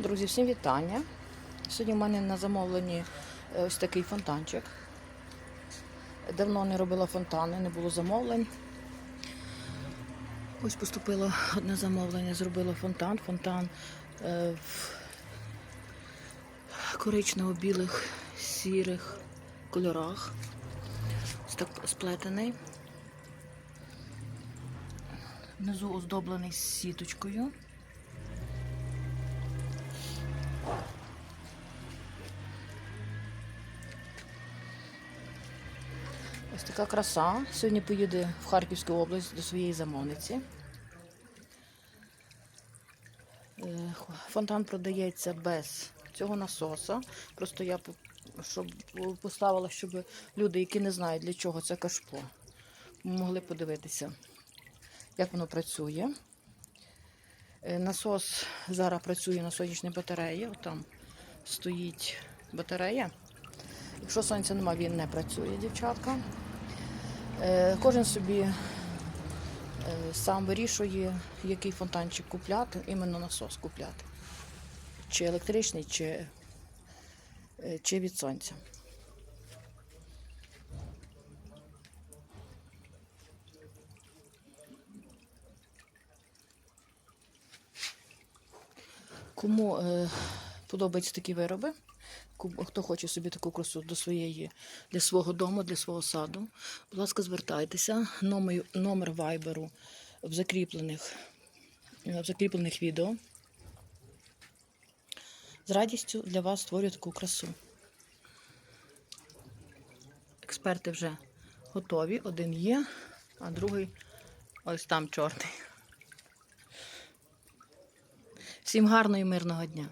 Друзі, всім вітання. Сьогодні в мене на замовленні е, ось такий фонтанчик. Давно не робила фонтани, не було замовлень. Ось поступило одне замовлення, зробила фонтан. Фонтан е, в коричнево-білих, сірих кольорах. Сплетений. Внизу оздоблений сіточкою. Ось така краса. Сьогодні поїде в Харківську область до своєї замовниці. Е, Фонтан продається без цього насоса. Просто я щоб поставила, щоб люди, які не знають, для чого це кашпо, могли подивитися, як воно працює. Е, Насос зараз працює на сонячній батареї. Там стоїть батарея. Якщо сонця немає, він не працює, дівчатка. Е, Кожен собі е, сам вирішує, який фонтанчик купляти, іменно насос купляти. Чи електричний, чи, чи від сонця. Кому е, подобаються такі вироби, хто хоче собі таку красу до своєї, для свого дому, для свого саду, будь ласка, звертайтеся. Номер, номер вайберу в закріплених, е, в закріплених відео. З радістю для вас створюю таку красу. Експерти вже готові. Один є, а другий ось там чорний. Всім гарного і мирного дня!